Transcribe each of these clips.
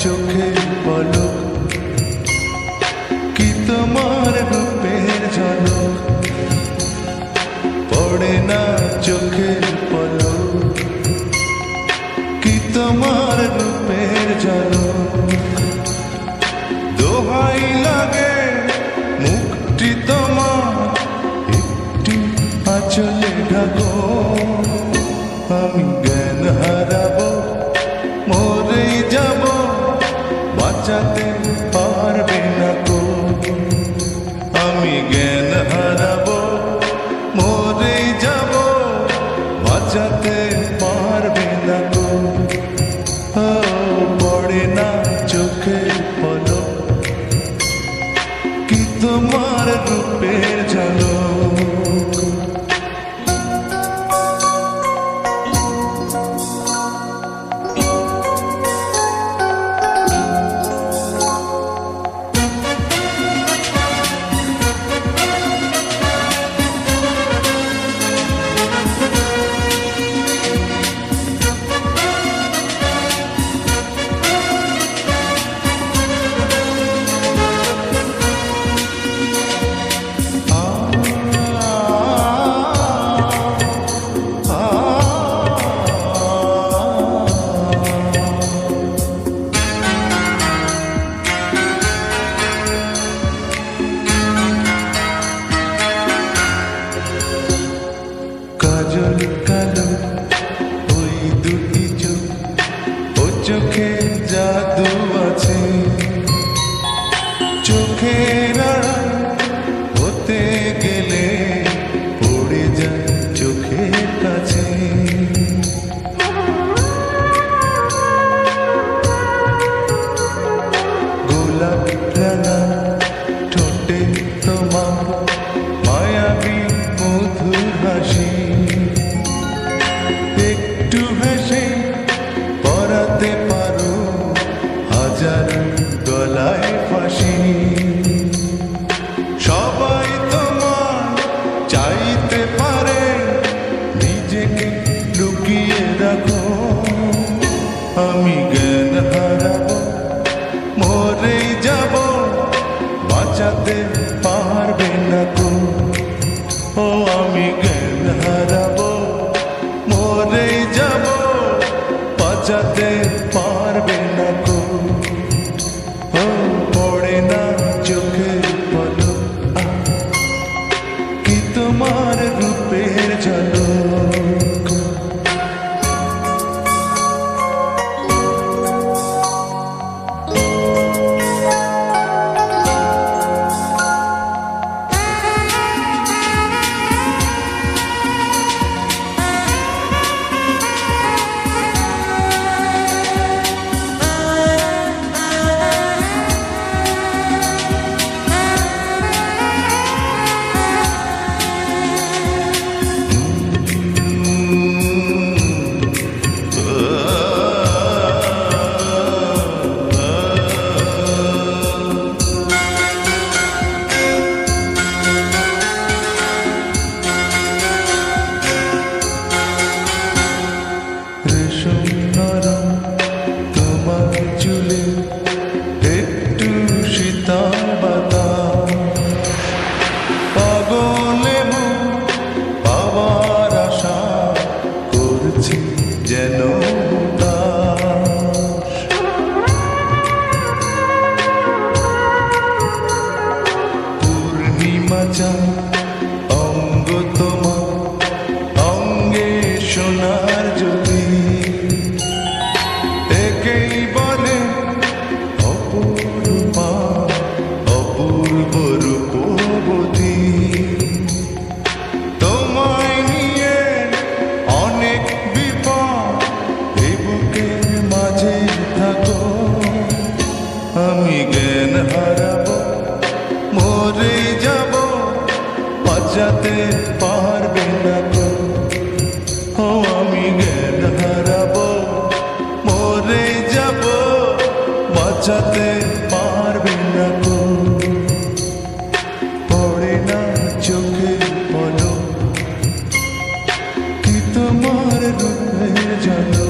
চোখে পলক কি তোমার রূপের ঝলক? পড়ে না চোখে পলক কি তোমার রূপের ঝলক? দোহাই লাগে মুক্তি তোমার, একটি আচলে ঢাকো। আমি গে তোমার রূপের ঝলক চোখের You. তার যাতে পারবে না তো। ও, আমি জ্ঞান হারাব, মরে যাব, বাঁচাতে পারবে না তো। পড়ে না চোখে বলো কি তোমার রূপে জানো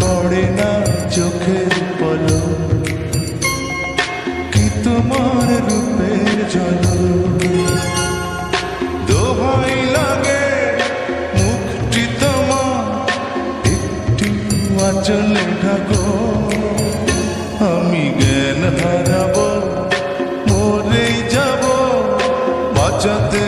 পড়ে না চোখে বলো তোমার রূপের জল আচলে ঢাকো। আমি জ্ঞান হারাবো মরে যাব বাঁচাতে